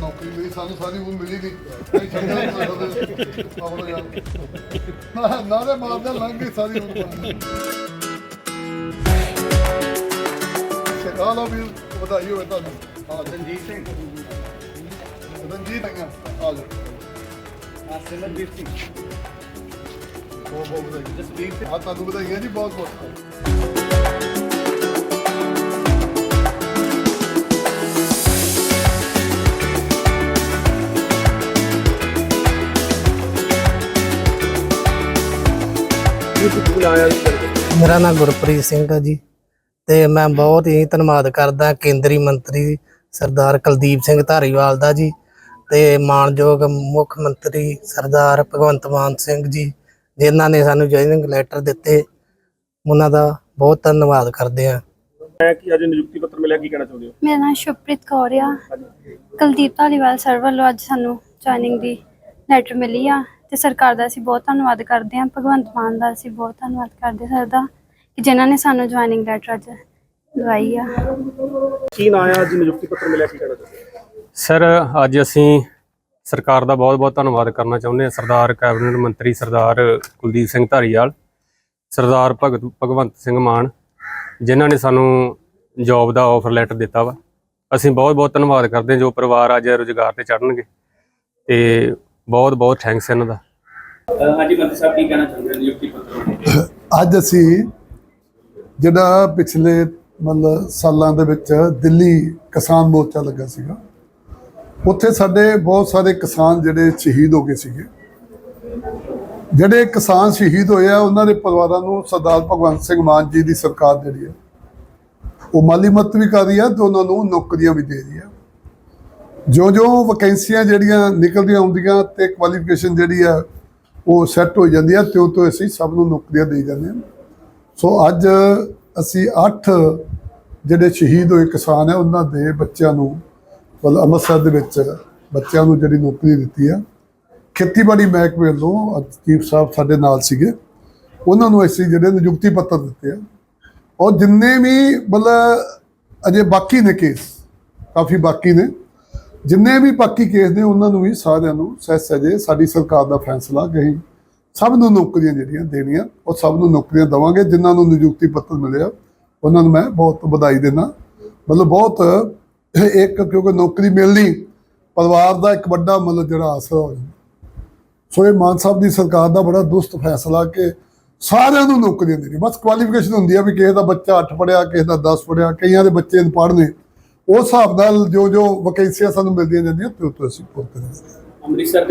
ਨੌਕਰੀ ਮਿਲੀ ਸਾਨੂੰ ਸਾਰੀ ਉਹ ਮਿਲੀ ਨਹੀਂ ਅਸੀਂ ਛੱਡਿਆ ਆਪਣਾ ਯਾਰ ਨਾ- ਲੰਘ ਗਈ ਸਾਰੀ ਉਮਰ। ਸ਼ਕਾਲਾ ਵੀ ਵਧਾਈ ਹੋਵੇ ਤੁਹਾਨੂੰ। ਹਾਂ ਰਣਜੀਤ ਸਿੰਘ। ਰਣਜੀਤ ਸਿੰਘ ਆ ਲਓ ਸਿਮਰਜੀਤ ਸਿੰਘ। ਬਹੁਤ ਬਹੁਤ ਵਧਾਈ। ਜਸਦੀਪ ਸਿੰਘ। ਆ ਤੁਹਾਨੂੰ ਵਧਾਈਆਂ ਜੀ ਬਹੁਤ ਬਹੁਤ। ਮੇਰਾ ਨਾਮ ਗੁਰਪ੍ਰੀਤ ਸਿੰਘ ਹੈ ਜੀ ਤੇ ਮੈਂ ਬਹੁਤ ਹੀ ਧੰਨਵਾਦ ਕਰਦਾ ਕੇਂਦਰੀ ਮੰਤਰੀ ਸਰਦਾਰ ਕੁਲਦੀਪ ਸਿੰਘ ਧਾਰੀਵਾਲ ਦਾ ਜੀ ਤੇ ਮਾਨਯੋਗ ਮੁੱਖ ਮੰਤਰੀ ਸਰਦਾਰ ਭਗਵੰਤ ਮਾਨ ਸਿੰਘ ਜੀ ਜਿਨ੍ਹਾਂ ਨੇ ਸਾਨੂੰ ਜੁਆਇਨਿੰਗ ਲੈਟਰ ਦਿੱਤੇ। ਉਹਨਾਂ ਦਾ ਬਹੁਤ ਧੰਨਵਾਦ ਕਰਦੇ ਹਾਂ। ਮੈਂ ਕਿ ਅੱਜ ਨਿਯੁਕਤੀ ਪੱਤਰ ਮਿਲਿਆ ਕੀ ਕਹਿਣਾ ਚਾਹੁੰਦੇ ਹੋ? ਮੇਰਾ ਨਾਮ ਸ਼ੁਭਪ੍ਰੀਤ ਕੌਰ ਆ। ਕੁਲਦੀਪ ਧਾਲੀਵਾਲ ਸਰ ਵੱਲੋਂ ਅੱਜ ਸਾਨੂੰ ਜੁਆਇਨਿੰਗ ਦੀ ਲੈਟਰ ਮਿਲੀ ਆ। ਤੇ ਸਰਕਾਰ ਦਾ ਅਸੀਂ ਬਹੁਤ ਧੰਨਵਾਦ ਕਰਦੇ ਹਾਂ ਭਗਵੰਤ ਮਾਨ ਦਾ ਅਸੀਂ ਬਹੁਤ ਧੰਨਵਾਦ ਕਰਦੇ ਸਰ ਦਾ ਕਿ ਜਿਨ੍ਹਾਂ ਨੇ ਸਾਨੂੰ ਜੁਆਇਨਿੰਗ ਲੈਟਰ ਅੱਜ ਦਵਾਈ ਆ। ਕੀ ਨਾਂ ਹੈ ਅੱਜ ਨਿਯੁਕਤੀ ਪੱਤਰ ਮਿਲਿਆ ਕੀ ਕਹਿਣਾ ਚਾਹੁੰਦੇ ਸਰ ਅੱਜ ਅਸੀਂ ਸਰਕਾਰ ਦਾ ਬਹੁਤ-ਬਹੁਤ ਧੰਨਵਾਦ ਕਰਨਾ ਚਾਹੁੰਦੇ ਹਾਂ ਸਰਦਾਰ ਕੈਬਨਿਟ ਮੰਤਰੀ ਸਰਦਾਰ ਕੁਲਦੀਪ ਸਿੰਘ ਧਾਰੀਵਾਲ ਸਰਦਾਰ ਭਗਤ ਭਗਵੰਤ ਸਿੰਘ ਮਾਨ ਜਿਨ੍ਹਾਂ ਨੇ ਸਾਨੂੰ ਜੌਬ ਦਾ ਆਫਰ ਲੈਟਰ ਦਿੱਤਾ ਵਾ। ਅਸੀਂ ਬਹੁਤ-ਬਹੁਤ ਧੰਨਵਾਦ ਕਰਦੇ ਹਾਂ ਜੋ ਪਰਿਵਾਰ ਅੱਜ ਰੁਜ਼ਗਾਰ ਤੇ ਚੜਨਗੇ ਤੇ ਬਹੁਤ-ਬਹੁਤ ਥੈਂਕਸ ਇਹਨਾਂ ਦਾ। ਹਾਂਜੀ ਮੰਤਰੀ ਸਾਹਿਬ ਕੀ ਕਹਿਣਾ ਚਾਹੁੰਦੇ ਹੋ ਨਿਯੁਕਤੀ ਪੱਤਰ ਅੱਜ ਅਸੀਂ ਜਿਹੜਾ ਪਿਛਲੇ ਮਤਲਬ ਸਾਲਾਂ ਦੇ ਵਿੱਚ ਦਿੱਲੀ ਕਿਸਾਨ ਮੋਰਚਾ ਲੱਗਾ ਸੀਗਾ ਉੱਥੇ ਸਾਡੇ ਬਹੁਤ ਸਾਰੇ ਕਿਸਾਨ ਜਿਹੜੇ ਸ਼ਹੀਦ ਹੋ ਗਏ ਸੀਗੇ। ਜਿਹੜੇ ਕਿਸਾਨ ਸ਼ਹੀਦ ਹੋਏ ਆ ਉਹਨਾਂ ਦੇ ਪਰਿਵਾਰਾਂ ਨੂੰ ਸਰਦਾਰ ਭਗਵੰਤ ਸਿੰਘ ਮਾਨ ਜੀ ਦੀ ਸਰਕਾਰ ਜਿਹੜੀ ਹੈ ਉਹ ਮਾਲੀ ਮਦਦ ਵੀ ਕਰ ਰਹੀ ਆ ਤੇ ਉਹਨਾਂ ਨੂੰ ਨੌਕਰੀਆਂ ਵੀ ਦੇ ਰਹੀ ਆ। ਜੋ ਜੋ ਵੈਕੈਂਸੀਆਂ ਜਿਹੜੀਆਂ ਨਿਕਲਦੀਆਂ ਆਉਂਦੀਆਂ ਤੇ ਕੁਆਲੀਫਿਕੇਸ਼ਨ ਜਿਹੜੀ ਆ, ਉਹ ਸੈੱਟ ਹੋ ਜਾਂਦੀ ਆ, ਤਿਉਂ ਤੋਂ ਅਸੀਂ ਸਭ ਨੂੰ ਨੌਕਰੀਆਂ ਦੇ ਜਾਂਦੇ ਹਾਂ। ਸੋ ਅੱਜ ਅਸੀਂ 8 ਜਿਹੜੇ ਸ਼ਹੀਦ ਹੋਏ ਕਿਸਾਨ ਆ, ਉਹਨਾਂ ਦੇ ਬੱਚਿਆਂ ਨੂੰ ਮਤਲਬ ਅੰਮ੍ਰਿਤਸਰ ਦੇ ਵਿੱਚ ਬੱਚਿਆਂ ਨੂੰ ਜਿਹੜੀ ਨੌਕਰੀ ਦਿੱਤੀ ਆ। ਖੇਤੀਬਾੜੀ ਮਹਿਕਮੇ ਵੱਲੋਂ ਅੱਜ ਚੀਫ ਸਾਹਿਬ ਸਾਡੇ ਨਾਲ ਸੀਗੇ। ਉਹਨਾਂ ਨੂੰ ਅਸੀਂ ਜਿਹੜੇ ਨਿਯੁਕਤੀ ਪੱਤਰ ਦਿੱਤੇ ਆ। ਔਰ ਜਿੰਨੇ ਵੀ ਮਤਲਬ ਅਜੇ ਬਾਕੀ ਨੇ ਕੇਸ ਕਾਫੀ ਬਾਕੀ ਨੇ। ਜਿੰਨੇ ਵੀ ਬਾਕੀ ਕੇਸ ਨੇ, ਉਹਨਾਂ ਨੂੰ ਵੀ ਸਾਰਿਆਂ ਨੂੰ ਸੈਸ ਅਜੇ ਸਾਡੀ ਸਰਕਾਰ ਦਾ ਫੈਸਲਾ ਗਈ ਸਭ ਨੂੰ ਨੌਕਰੀਆਂ ਜਿਹੜੀਆਂ ਦੇਣੀਆਂ, ਉਹ ਸਭ ਨੂੰ ਨੌਕਰੀਆਂ ਦਵਾਂਗੇ। ਜਿਨ੍ਹਾਂ ਨੂੰ ਨਿਯੁਕਤੀ ਪੱਤਰ ਮਿਲਿਆ, ਉਹਨਾਂ ਨੂੰ ਮੈਂ ਬਹੁਤ ਵਧਾਈ ਦਿੰਦਾ। ਮਤਲਬ ਬਹੁਤ ਇੱਕ, ਕਿਉਂਕਿ ਨੌਕਰੀ ਮਿਲਣੀ ਪਰਿਵਾਰ ਦਾ ਇੱਕ ਵੱਡਾ ਮਤਲਬ ਜਿਹੜਾ ਆਸਰਾ ਹੋ ਜਾਂਦਾ। ਸੋ ਇਹ ਮਾਨ ਸਾਹਿਬ ਦੀ ਸਰਕਾਰ ਦਾ ਬੜਾ ਦੁਸਤ ਫੈਸਲਾ ਕਿ ਸਾਰਿਆਂ ਨੂੰ ਨੌਕਰੀਆਂ ਦੇਣੀ ਬਸ ਕੁਆਲੀਫਿਕੇਸ਼ਨ ਹੁੰਦੀ ਆ ਵੀ ਕਿਸੇ ਦਾ ਬੱਚਾ 8 ਪੜਿਆ ਕਿਸੇ ਦਾ 10 ਪੜਿਆ ਕਈਆਂ ਦੇ ਬੱਚੇ ਪੜ੍ਹਨੇ ਉਸ ਹਿਸਾਬ ਨਾਲ ਜੋ ਜੋ ਵਕੈਂਸੀਆਂ ਸਾਨੂੰ ਮਿਲਦੀਆਂ ਜਾਂਦੀਆਂ ਤੇ ਉਹ ਤੋਂ ਅਸੀਂ ਪੂਰ ਕਰਾਂਗੇ। ਅੰਮ੍ਰਿਤਸਰ ਦੇ